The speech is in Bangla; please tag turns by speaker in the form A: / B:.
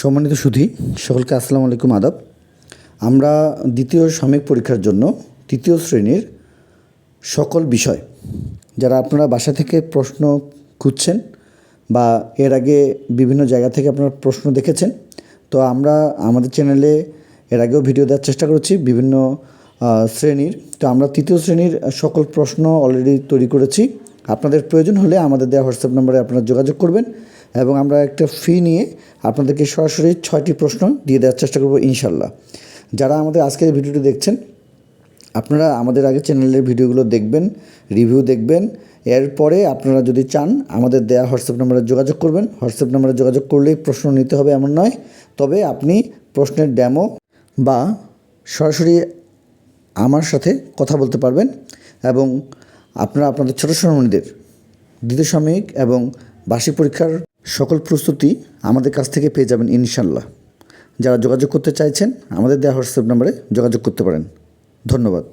A: সম্মানিত সুধী, সকলকে আসসালামু আলাইকুম আদাব। আমরা দ্বিতীয় সাময়িক পরীক্ষার জন্য তৃতীয় শ্রেণির সকল বিষয়, যারা আপনারা বাসা থেকে প্রশ্ন খুঁজছেন বা এর আগে বিভিন্ন জায়গা থেকে আপনারা প্রশ্ন দেখেছেন, তো আমরা আমাদের চ্যানেলে এর আগেও ভিডিও দেওয়ার চেষ্টা করেছি বিভিন্ন শ্রেণির। তো আমরা তৃতীয় শ্রেণির সকল প্রশ্ন অলরেডি তৈরি করেছি। আপনাদের প্রয়োজন হলে আমাদের দেওয়া হোয়াটসঅ্যাপ নম্বরে আপনারা যোগাযোগ করবেন। এবং আমরা একটা ফি নিয়ে আপনাদেরকে সরাসরি ছয়টি প্রশ্ন দিয়ে দেওয়ার চেষ্টা করব ইনশাল্লাহ যারা আমাদের আজকের ভিডিওটি দেখছেন, আপনারা আমাদের আগে চ্যানেলের ভিডিওগুলো দেখবেন রিভিউ দেখবেন। এরপরে আপনারা যদি চান, আমাদের দেওয়া হোয়াটসঅ্যাপ নাম্বারে যোগাযোগ করবেন। হোয়াটসঅ্যাপ নাম্বারে যোগাযোগ করলেই প্রশ্ন নিতে হবে এমন নয়। তবে আপনি প্রশ্নের ড্যামো বা সরাসরি আমার সাথে কথা বলতে পারবেন এবং আপনারা আপনাদের ছোটো সোনামণিদের দ্বিতীয় সাময়িক এবং বার্ষিক পরীক্ষার সকল প্রস্তুতি আমাদের কাছ থেকে পেয়ে যাবেন ইনশাল্লাহ যারা যোগাযোগ করতে চাইছেন, আমাদের দেওয়া হোয়াটসঅ্যাপ নাম্বারে যোগাযোগ করতে পারেন। ধন্যবাদ।